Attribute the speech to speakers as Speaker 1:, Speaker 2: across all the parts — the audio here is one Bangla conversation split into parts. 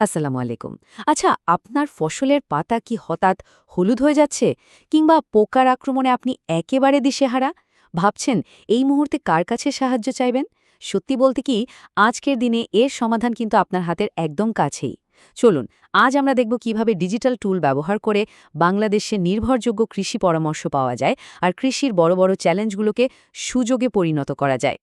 Speaker 1: আসসালামু আলাইকুম। আচ্ছা আপনার ফসলের পাতা কি হঠাৎ হলুদ হয়ে যাচ্ছে কিংবা পোকার আক্রমণে আপনি একেবারে দিশেহারা? ভাবছেন এই মুহূর্তে কার কাছে সাহায্য চাইবেন? সত্যি বলতে কি, আজকের দিনে এর সমাধান কিন্তু আপনার হাতের একদম কাছেই। চলুন, আজ আমরা দেখব কীভাবে ডিজিটাল টুল ব্যবহার করে বাংলাদেশে নির্ভরযোগ্য কৃষি পরামর্শ পাওয়া যায় আর কৃষির বড় বড় চ্যালেঞ্জগুলোকে সুযোগে পরিণত করা যায়।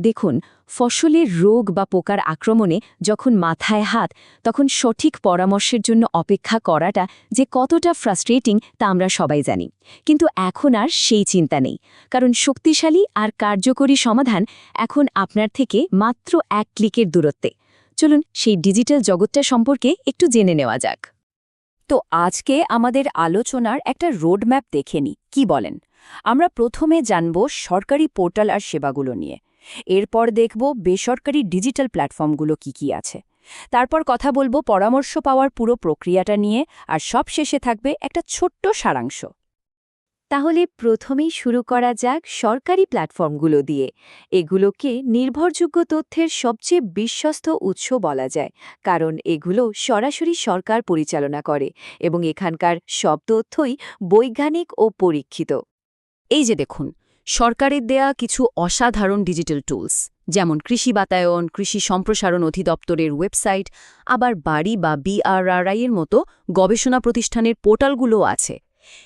Speaker 2: দেখুন, ফসলের রোগ বা পোকার আক্রমণে যখন মাথায় হাত, তখন সঠিক পরামর্শের জন্য অপেক্ষা করাটা যে কতটা ফ্রাস্ট্রেটিং তা আমরা সবাই জানি। কিন্তু এখন আর সেই চিন্তা নেই। কারণ শক্তিশালী আর কার্যকরী সমাধান এখন আপনার থেকে মাত্র এক ক্লিকের দূরত্বে। চলুন সেই ডিজিটাল জগৎটা সম্পর্কে একটু জেনে নেওয়া যাক।
Speaker 1: তো আজকে আমাদের আলোচনার একটা রোডম্যাপ দেখে নি কি বলেন? আমরা প্রথমে জানব সরকারি পোর্টাল আর সেবাগুলো নিয়ে। এরপর দেখব বেসরকারি ডিজিটাল প্ল্যাটফর্মগুলো কি কি আছে। তারপর কথা বলব পরামর্শ পাওয়ার পুরো প্রক্রিয়াটা নিয়ে, আর সব শেষে থাকবে একটা ছোট্ট সারাংশ। তাহলে প্রথমেই শুরু করা যাক সরকারি প্ল্যাটফর্মগুলো দিয়ে। এগুলোকে নির্ভরযোগ্য তথ্যের সবচেয়ে বিশ্বস্ত উৎস বলা যায়, কারণ এগুলো সরাসরি সরকার পরিচালনা করে এবং এখানকার সব তথ্যই বৈজ্ঞানিক ও পরীক্ষিত। এই যে দেখুন সরকারের দেয়া কিছু অসাধারণ ডিজিটাল টুলস, যেমন কৃষি বাতায়ন, কৃষি সম্প্রসারণ অধিদপ্তরের ওয়েবসাইট, আবার বাড়ি বা বিআরআরআইয়ের মতো গবেষণা প্রতিষ্ঠানের পোর্টালগুলোও আছে।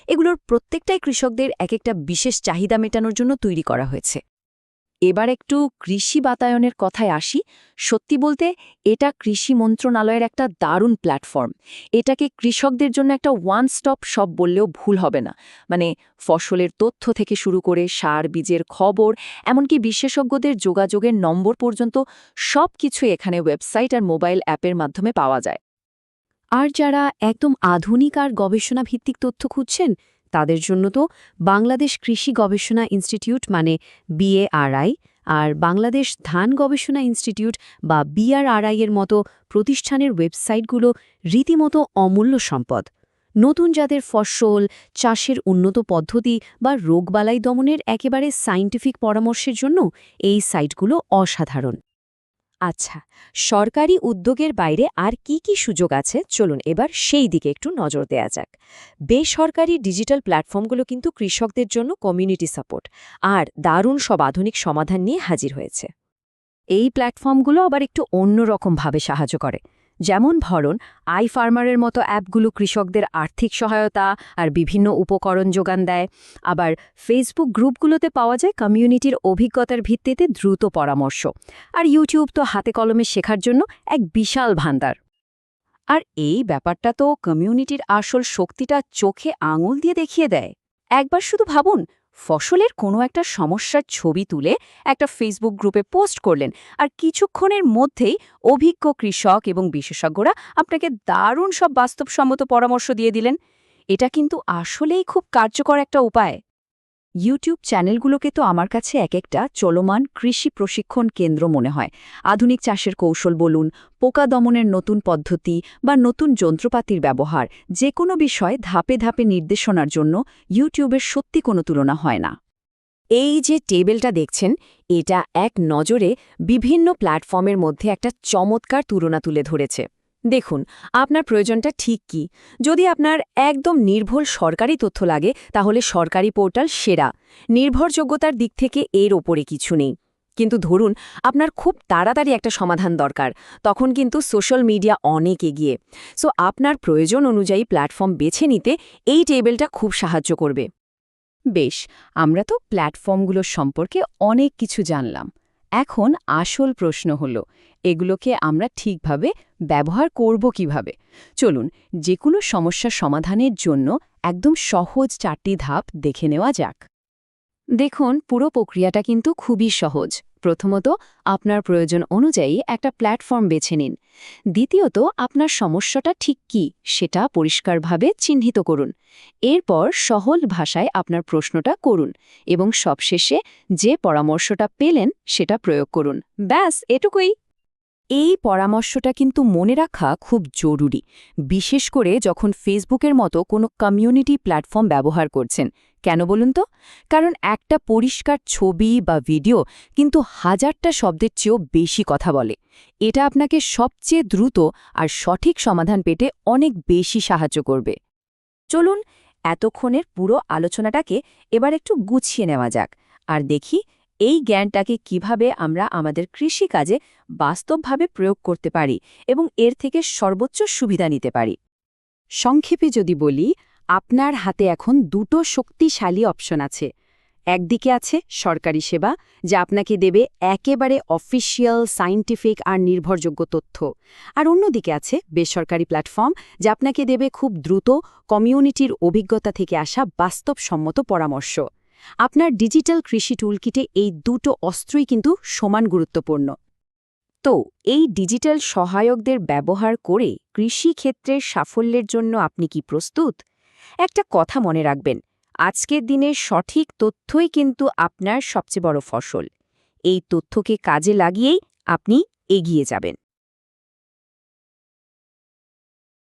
Speaker 1: এগুলোর প্রত্যেকটাই কৃষকদের এক একটা বিশেষ চাহিদা মেটানোর জন্য তৈরি করা হয়েছে। এবার একটু কৃষি বাতায়নের কথায় আসি। সত্যি বলতে, এটা কৃষি মন্ত্রণালয়ের একটা দারুণ প্ল্যাটফর্ম। এটাকে কৃষকদের জন্য একটা ওয়ান স্টপ শপ বললেও ভুল হবে না। মানে ফসলের তথ্য থেকে শুরু করে সার, বীজের খবর, এমনকি বিশেষজ্ঞদের যোগাযোগের নম্বর পর্যন্ত সব কিছু এখানে ওয়েবসাইট আর মোবাইল অ্যাপের মাধ্যমে পাওয়া যায়। আর যারা একদম আধুনিক আর গবেষণাভিত্তিক তথ্য খুঁজছেন তাদের জন্য তো বাংলাদেশ কৃষি গবেষণা ইনস্টিটিউট মানে বিএআরআই আর বাংলাদেশ ধান গবেষণা ইনস্টিটিউট বা বিআরআরআই এর মতো প্রতিষ্ঠানের ওয়েবসাইটগুলো রীতিমতো অমূল্য সম্পদ। নতুন জাতের ফসল, চাষের উন্নত পদ্ধতি বা রোগবালাই দমনের একেবারে সাইন্টিফিক পরামর্শের জন্য এই সাইটগুলো অসাধারণ। আচ্ছা সরকারি উদ্যোগের বাইরে আর কি কি সুযোগ আছে? চলুন এবার সেই দিকে একটু নজর দেয়া যাক। বেসরকারি ডিজিটাল প্ল্যাটফর্মগুলো কিন্তু কৃষকদের জন্য কমিউনিটি সাপোর্ট, আর দারুণ সব আধুনিক সমাধান নিয়ে হাজির হয়েছে। এই প্ল্যাটফর্মগুলো আবার একটু অন্যরকমভাবে সাহায্য করে। যেমন ধরুন আই ফার্মারের মতো অ্যাপগুলো কৃষকদের আর্থিক সহায়তা আর বিভিন্ন উপকরণ যোগান দেয়। আবার ফেসবুক গ্রুপগুলোতে পাওয়া যায় কমিউনিটির অভিজ্ঞতার ভিত্তিতে দ্রুত পরামর্শ। আর ইউটিউব তো হাতে কলমে শেখার জন্য এক বিশাল ভান্ডার। আর এই ব্যাপারটা তো কমিউনিটির আসল শক্তিটা চোখে আঙুল দিয়ে দেখিয়ে দেয়। একবার শুধু ভাবুন ফসলের কোনো একটা সমস্যার ছবি তুলে একটা ফেসবুক গ্রুপে পোস্ট করলেন। আর কিছুক্ষণের মধ্যেই অভিজ্ঞ কৃষক এবং বিশেষজ্ঞরা আপনাকে দারুণ সব বাস্তবসম্মত পরামর্শ দিয়ে দিলেন। এটা কিন্তু আসলেই খুব কার্যকর একটা উপায়। ইউটিউব চ্যানেলগুলোকে তো আমার কাছে এক একটা চলমান কৃষি প্রশিক্ষণ কেন্দ্র মনে হয়। আধুনিক চাষের কৌশল বলুন, পোকা দমনের নতুন পদ্ধতি বা নতুন যন্ত্রপাতির ব্যবহার, যে কোনো বিষয় ধাপে ধাপে নির্দেশনার জন্য ইউটিউবের সত্যি কোনো তুলনা হয় না। এই যে টেবিলটা দেখছেন, এটা এক নজরে বিভিন্ন প্ল্যাটফর্মের মধ্যে একটা চমৎকার তুলনা তুলে ধরেছে। দেখুন, আপনার প্রয়োজনটা ঠিক কি? যদি আপনার একদম নির্ভুল সরকারি তথ্য লাগে, তাহলে সরকারি পোর্টাল সেরা। নির্ভরযোগ্যতার দিক থেকে এর ওপরে কিছু নেই। কিন্তু ধরুন, আপনার খুব তাড়াতাড়ি একটা সমাধান দরকার, তখন কিন্তু সোশ্যাল মিডিয়া অনেক এগিয়ে। সো, আপনার প্রয়োজন অনুযায়ী প্ল্যাটফর্ম বেছে নিতে এই টেবিলটা খুব সাহায্য করবে। বেশ, আমরা তো প্ল্যাটফর্মগুলোর সম্পর্কে অনেক কিছু জানলাম। এখন আসল প্রশ্ন হলো, এগুলোকে আমরা ঠিকভাবে ব্যবহার করব কীভাবে? চলুন যে কোনো সমস্যা সমাধানের জন্য একদম সহজ চারটি ধাপ দেখে নেওয়া যাক। দেখুন, পুরো প্রক্রিয়াটা কিন্তু খুবই সহজ। প্রথমত, আপনার প্রয়োজন অনুযায়ী একটা প্ল্যাটফর্ম বেছে নিন। দ্বিতীয়ত, আপনার সমস্যাটা ঠিক কি, সেটা পরিষ্কারভাবে চিহ্নিত করুন। এরপর সহল ভাষায় আপনার প্রশ্নটা করুন এবং সবশেষে যে পরামর্শটা পেলেন, সেটা প্রয়োগ করুন। ব্যাস, এটুকুই। এই পরামর্শটা কিন্তু মনে রাখা খুব জরুরি, বিশেষ করে যখন ফেসবুকের মতো কোনো কমিউনিটি প্ল্যাটফর্ম ব্যবহার করছেন। কেন বলুন তো? কারণ একটা পরিষ্কার ছবি বা ভিডিও কিন্তু হাজারটা শব্দের চেয়েও বেশি কথা বলে। এটা আপনাকে সবচেয়ে দ্রুত আর সঠিক সমাধান পেতে অনেক বেশি সাহায্য করবে। চলুন, এতক্ষণের পুরো আলোচনাটাকে এবার একটু গুছিয়ে নেওয়া যাক। আর দেখি এই জ্ঞানটাকে কীভাবে আমরা আমাদের কৃষিকাজে বাস্তবভাবে প্রয়োগ করতে পারি এবং এর থেকে সর্বোচ্চ সুবিধা নিতে পারি?
Speaker 3: সংক্ষেপে যদি বলি, আপনার হাতে এখন দুটো শক্তিশালী অপশন আছে। একদিকে আছে সরকারি সেবা, যা আপনাকে দেবে একেবারে অফিসিয়াল সায়েন্টিফিক আর নির্ভরযোগ্য তথ্য। আর অন্যদিকে আছে বেসরকারি প্ল্যাটফর্ম, যা আপনাকে দেবে খুব দ্রুত কমিউনিটির অভিজ্ঞতা থেকে আসা বাস্তবসম্মত পরামর্শ। আপনার ডিজিটাল কৃষি টুলকিটে এই দুটো অস্ত্রই কিন্তু সমান গুরুত্বপূর্ণ।
Speaker 1: তো, এই ডিজিটাল সহায়কদের ব্যবহার করে কৃষি ক্ষেত্রের সাফল্যের জন্য আপনি কি প্রস্তুত? একটা কথা মনে রাখবেন, আজকের দিনে সঠিক তথ্যই কিন্তু আপনার সবচেয়ে বড় ফসল। এই তথ্যকে কাজে লাগিয়েই আপনি এগিয়ে যাবেন।